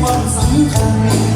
ความสำคัญ